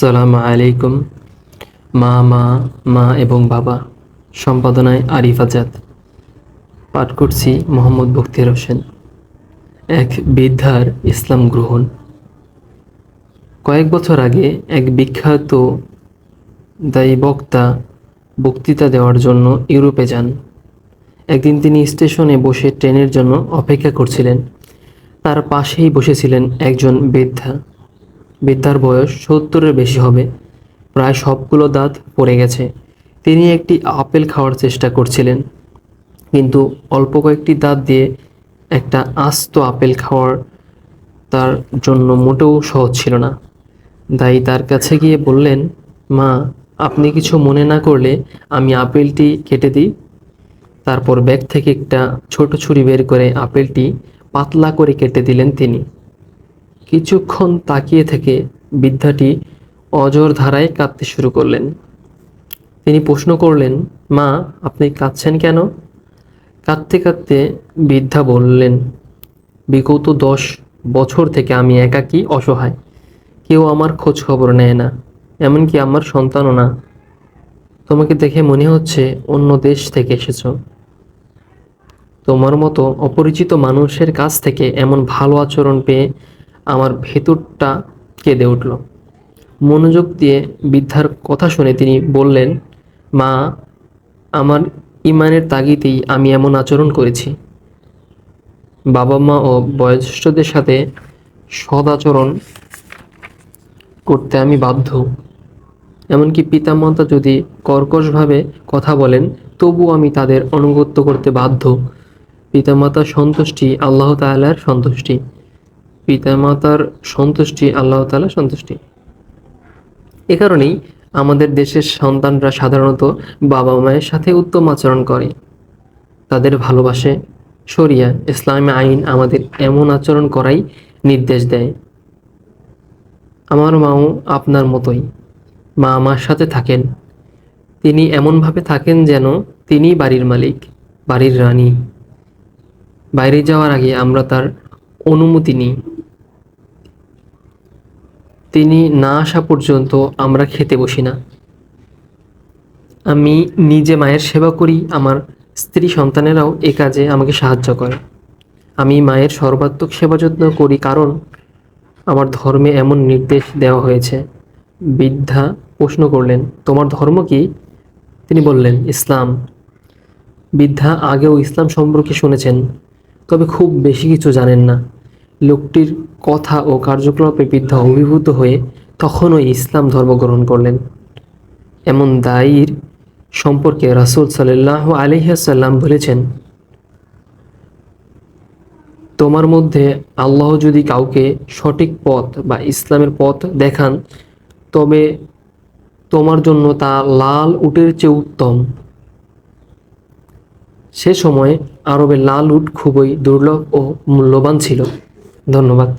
সালামু আলাইকুম, মা মা মা এবং বাবা। সম্পাদনায় আরিফ আজাদ পাঠ করছি মোহাম্মদ বখতিয়ার হোসেন। এক বৃদ্ধার ইসলাম গ্রহণ। কয়েক বছর আগে এক বিখ্যাত দায়ী বক্তা বক্তৃতা দেওয়ার জন্য ইউরোপে যান। একদিন তিনি স্টেশনে বসে ট্রেনের জন্য অপেক্ষা করছিলেন। তার পাশেই বসেছিলেন একজন বৃদ্ধা। বৃদ্ধার বয়স সত্তরের বেশি হবে। প্রায় সবগুলো দাঁত পড়ে গেছে। তিনি একটি আপেল খাওয়ার চেষ্টা করছিলেন, কিন্তু অল্প কয়েকটি দাঁত দিয়ে একটা আস্ত আপেল খাওয়ার তার জন্য মোটেও সহজ ছিল না। দাই তার কাছে গিয়ে বললেন, মা, আপনি কিছু মনে না করলে আমি আপেলটি কেটে দিই। তারপর ব্যাগ থেকে একটা ছোট ছুরি বের করে আপেলটি পাতলা করে কেটে দিলেন তিনি। কিছুক্ষণ তাকিয়ে থেকে বৃদ্ধাটি অজর ধারায় কাঁদতে শুরু করলেন। তিনি প্রশ্ন করলেন, মা, আপনি কাঁদছেন কেন? কাঁদতে কাঁদতে বৃদ্ধা বললেন, বিগত দশ বছর থেকে আমি একাকী অসহায়। কেউ আমার খোঁজ খবর নেয় না, এমনকি আমার সন্তানও না। তোমাকে দেখে মনে হচ্ছে অন্য দেশ থেকে এসেছ। তোমার মতো অপরিচিত মানুষের কাছ থেকে এমন ভালো আচরণ পেয়ে আমার ভেতরটা কেঁদে উঠল। মনোযোগ দিয়ে বৃদ্ধার কথা শুনে তিনি বললেন, মা, আমার ইমানের তাগিদেই আমি এমন আচরণ করেছি। বাবা মা ও বয়োজ্যেষ্ঠদের সাথে সদাচরণ করতে আমি বাধ্য। এমনকি পিতামাতা যদি কর্কশভাবে কথা বলেন তবু আমি তাদের অনুগত্য করতে বাধ্য। পিতামাতার সন্তুষ্টি আল্লাহ তাআলার সন্তুষ্টি। পিতামাতার সন্তুষ্টি, আল্লাহ তাআলার সন্তুষ্টি। এ কারণেই আমাদের দেশের সন্তানরা সাধারণত বাবা মায়ের সাথে উত্তম আচরণ করে। তাদের ভালোবাসে, শরিয়া, ইসলামী আইন আমাদের এমন আচরণ করাই নির্দেশ দেয়। আমার মাও আপনার মতোই। মা আমার সাথে থাকেন। তিনি এমনভাবে থাকেন যেন তিনি বাড়ির মালিক, বাড়ির রানী। বাইরে যাওয়ার আগে আমরা তার অনুমতি নিই। তিনি না আসা পর্যন্ত আমরা খেতে বসি না। আমি নিজে মায়ের সেবা করি, আমার স্ত্রী সন্তানেরাও এ কাজে আমাকে সাহায্য করে। আমি মায়ের সর্বাত্মক সেবা যত্ন করি কারণ আমার ধর্মে এমন নির্দেশ দেওয়া হয়েছে। বৃদ্ধা প্রশ্ন করলেন, তোমার ধর্ম কি? তিনি বললেন, ইসলাম। বৃদ্ধা আগেও ইসলাম সম্পর্কে শুনেছেন, তবে খুব বেশি কিছু জানেন না। লোকটির কথা ও কার্যকলাপে বৃদ্ধা অভিভূত হয়ে তখনও ইসলাম ধর্ম গ্রহণ করলেন। এমন দায়ীর সম্পর্কে রাসুল সাল্লাহ আলহিহাসাল্লাম বলেছেন, তোমার মধ্যে আল্লাহ যদি কাউকে সঠিক পথ বা ইসলামের পথ দেখান, তবে তোমার জন্য তা লাল উটের চেয়ে উত্তম। সে সময় আরবে লাল উট খুবই দুর্লভ ও মূল্যবান ছিল। ধন্যবাদ।